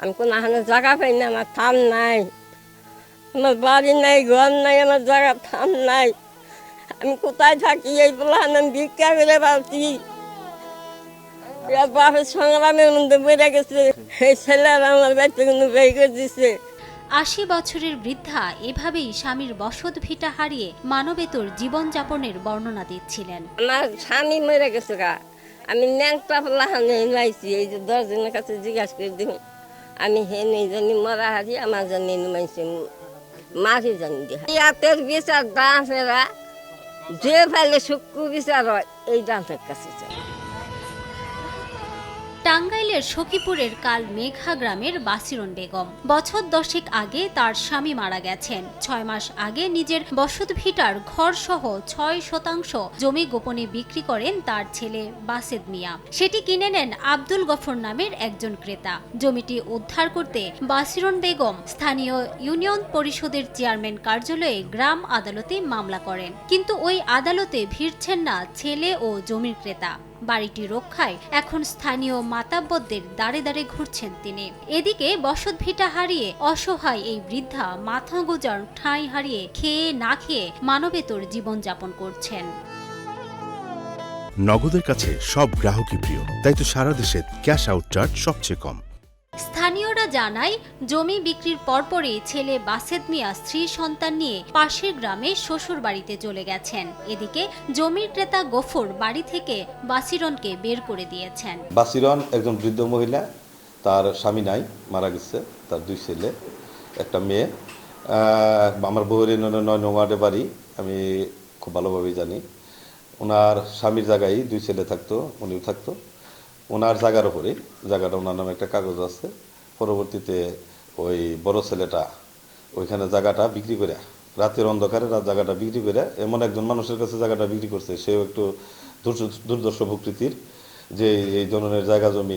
আমি কোনো হানে জায়গা পাই না আমার থাম নাই। আমার বাড়ি নাই ঘর নাই আমার জায়গা থাম নাই। আমি কোথায় থাকি এই বলে আমি ভিক্ষা করে পাচ্ছি বাপের সংগ্রামের মধ্যে বেড়ে গেছে। এই ছেলেরা আমার বাড়িতে কিন্তু বের করে দিছে। আশি বছরের বৃদ্ধা এভাবেই স্বামীর বসত ভিটা হারিয়ে মানবেতর জীবনযাপনের বর্ণনা দিচ্ছিলেন। আমার স্বামী মরে গেছে গা। আমি ন্যাংটা লাহানে লাইছি এই যে দশজনের কাছে জিজ্ঞাসা করে দিই আমি হে নিজনী জানি মরা হারি আমার জানি নুমাইছে মারি জানি দিয়ে। ইয়াতের বিচার ডান্সেরা যে ফেলে শুক্র বিচার এই ডান্সের কাছে চাই টাঙ্গাইলের সখীপুরের কাল মেঘা গ্রামের বাসিরন বেগম। বছর দশেক আগে তার স্বামী মারা গেছেন। ছয় মাস আগে নিজের বসত ভিটার ঘর সহ ছয় শতাংশ জমি গোপনে বিক্রি করেন তার ছেলে বাসেদ মিয়া। সেটি কিনে নেন আব্দুল গফর নামের একজন ক্রেতা। জমিটি উদ্ধার করতে বাসিরন বেগম স্থানীয় ইউনিয়ন পরিষদের চেয়ারম্যান কার্যালয়ে গ্রাম আদালতে মামলা করেন। কিন্তু ওই আদালতে ভিড়ছেন না ছেলে ও জমির ক্রেতা। বাড়িটি রক্ষায় এখন স্থানীয় মাতাব্বদের দাঁড়ে দাঁড়ে ঘুরছেন তিনি। এদিকে বসত ভিটা হারিয়ে অসহায় এই বৃদ্ধা মাথা গোজার ঠাঁই হারিয়ে খেয়ে না খেয়ে মানবেতর জীবনযাপন করছেন। নগদের কাছে সব গ্রাহকই প্রিয়, তাই তো সারা দেশে ক্যাশ আউট চার্জ সবচেয়ে কম। স্থানীয়রা জানায়, জমি বিক্রির পরপরই ছেলে বাসেদ মিয়া স্ত্রী সন্তান নিয়ে পাশের গ্রামে শ্বশুর বাড়িতে চলে গেছেন। এদিকে জমির ক্রেতা গফর বাড়ি থেকে বাসিরনকে বের করে দিয়েছেন। বাসিরন একজন বৃদ্ধ মহিলা, তার স্বামী নাই, মারা গেছে, তার দুই ছেলে, একটা মেয়ে। আমার ইউনিয়নের নয় নং বাড়ি, আমি খুব ভালোভাবেই জানি। ওনার স্বামীর জায়গায় দুই ছেলে থাকতো, উনিও থাকতো। ওনার জায়গার উপরে জায়গাটা ওনার নামে একটা কাগজ আছে। পরবর্তীতে ওই বড় ছেলেটা ওইখানে জায়গাটা বিক্রি করে, রাতের অন্ধকারে রাত জায়গাটা বিক্রি করে, এমন একজন মানুষের কাছে জায়গাটা বিক্রি করছে। সেও একটু দুর্দর্শ প্রকৃতির যে এই ধরনের জায়গা জমি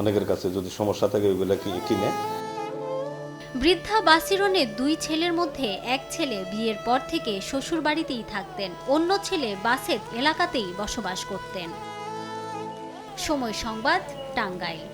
অনেকের কাছে যদি সমস্যা থাকে ওইগুলো কিনে। বৃদ্ধা বাসিরনের দুই ছেলের মধ্যে এক ছেলে বিয়ের পর থেকে শ্বশুর বাড়িতেই থাকতেন, অন্য ছেলে বাসেত এলাকাতেই বসবাস করতেন। সময় সংবাদ, টাঙ্গাইল।